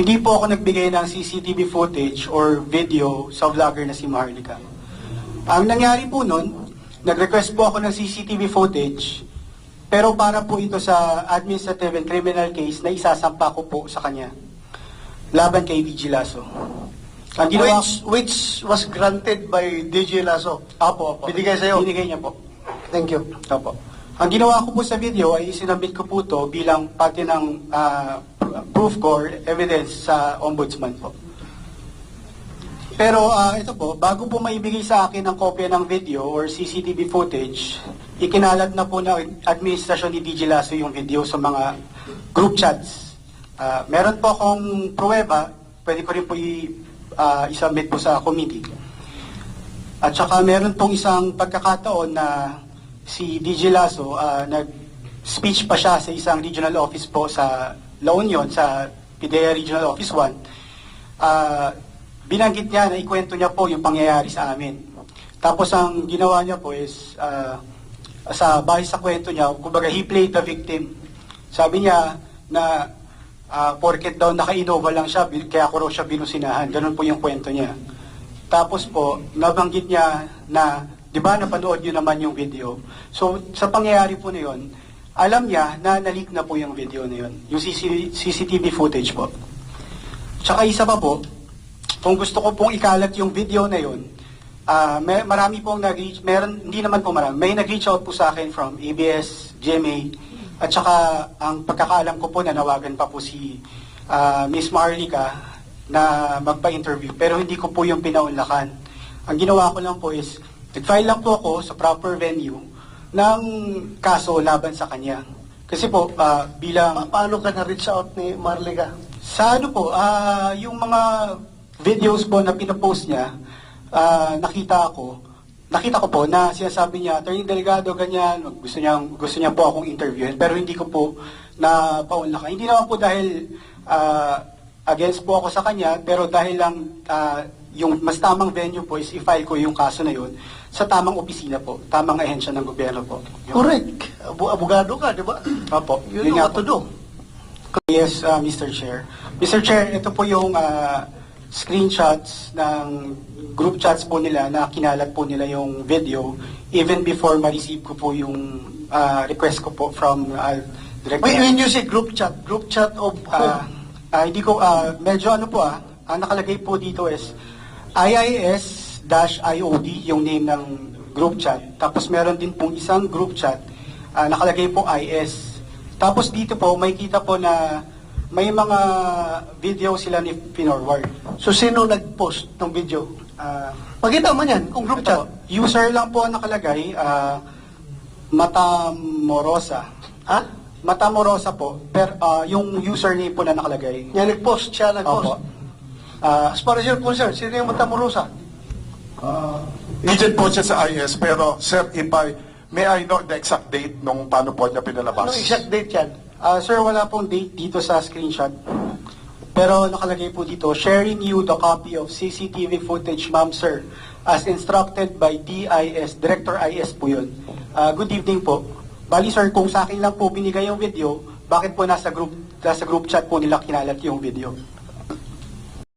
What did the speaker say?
Hindi po ako nagbigay ng CCTV footage or video sa vlogger na si Maharlika. Ang nangyari po nun, nag-request po ako ng CCTV footage, pero para po ito sa administrative and criminal case na isasampa ko po sa kanya. Laban kay VG Lasso. Ang ginawa, Which, which was granted by DJ Lasso. Apo, apo. Binigay sa'yo? Binigay niya po. Thank you. Opo. Ang ginawa ko po sa video ay sinabit ko po to bilang parte ng ah, proof or evidence sa ombudsman po. Pero ah, ito po, bago po maibigay sa akin ang kopya ng video or CCTV footage, ikinalat na po ng administrasyon ni DJ Lasso yung video sa mga group chats. Ah, meron po akong pruweba, pwede ko rin po i, ah, isubmit po sa committee. At saka meron pong isang pagkakataon na si DJ Lasso ah, nag-speech pa siya sa isang regional office po sa La Union, sa PIDEA Regional Office 1. Ah, binanggit niya na ikwento niya po yung pangyayari sa amin. Tapos ang ginawa niya po is, ah, sa bahay sa kwento niya, kumbaga he played the victim. Sabi niya na ah, porket daw naka-Innova lang siya, kaya ko raw siya binusinahan. Ganun po yung kwento niya. Tapos po, nabanggit niya na, di ba napanood niyo naman yung video. So, sa pangyayari po na yun, alam niya na nalik na po yung video na yun. Yung CC CCTV footage po. Tsaka isa pa po, kung gusto ko pong ikalat yung video na yun, ah, may, marami pong nag-reach, meron, hindi naman po marami, may nag-reach out po sa akin from ABS, GMA, at saka ang pagkakaalam ko po na nawagan pa po si ah, Miss Marlica na magpa-interview, pero hindi ko po yung pinaunlakan. Ang ginawa ko lang po is, nag-file lang po ako sa proper venue ng kaso laban sa kanya. Kasi po, ah, bilang... Pa- paano ka na-reach out ni Marlica? Sa ano po, ah, yung mga videos po na pinapost niya, ah, nakita ko, nakita ko po na sinasabi niya, Attorney Delegado, ganyan, gusto niya, gusto niya po akong interviewin, pero hindi ko po na paunlakan. Hindi naman po dahil ah, against po ako sa kanya, pero dahil lang ah, yung mas tamang venue po is i-file ko yung kaso na yun sa tamang opisina po, tamang ahensya ng gobyerno po. Yun. Correct. Abu abogado ka, di ba? Opo. You Yun know what to do. Yes, uh, Mr. Chair. Mr. Chair, ito po yung uh, screenshots ng group chats po nila na kinalat po nila yung video even before ma-receive ko po yung uh, request ko po from uh, Director. When, when you say group chat, group chat of whom? ah, hindi ko, ah, medyo ano po ah, ang nakalagay po dito is IIS-IOD, yung name ng group chat. Tapos meron din pong isang group chat, ah, nakalagay po IS. Tapos dito po, may kita po na may mga video sila ni Pinorward. So, sino nag-post ng video? Ah, Pakita mo yan, kung group ito chat. user lang po ang nakalagay, ah, Mata Morosa. Ha? Mata Morosa po, per, ah, yung username po na nakalagay. Yan, nag-post siya, Opo. Ah, As far as you're concerned, sino yung Matamurosa? Uh, agent po siya sa IS, pero sir, if I, may I know the exact date nung paano po niya pinalabas? Anong exact date yan? Ah, sir, wala pong date dito sa screenshot. Pero nakalagay po dito, sharing you the copy of CCTV footage, ma'am, sir, as instructed by DIS, Director IS po yun. Ah, good evening po. Bali, sir, kung sa akin lang po binigay yung video, bakit po nasa group, nasa group chat po nila kinalat yung video?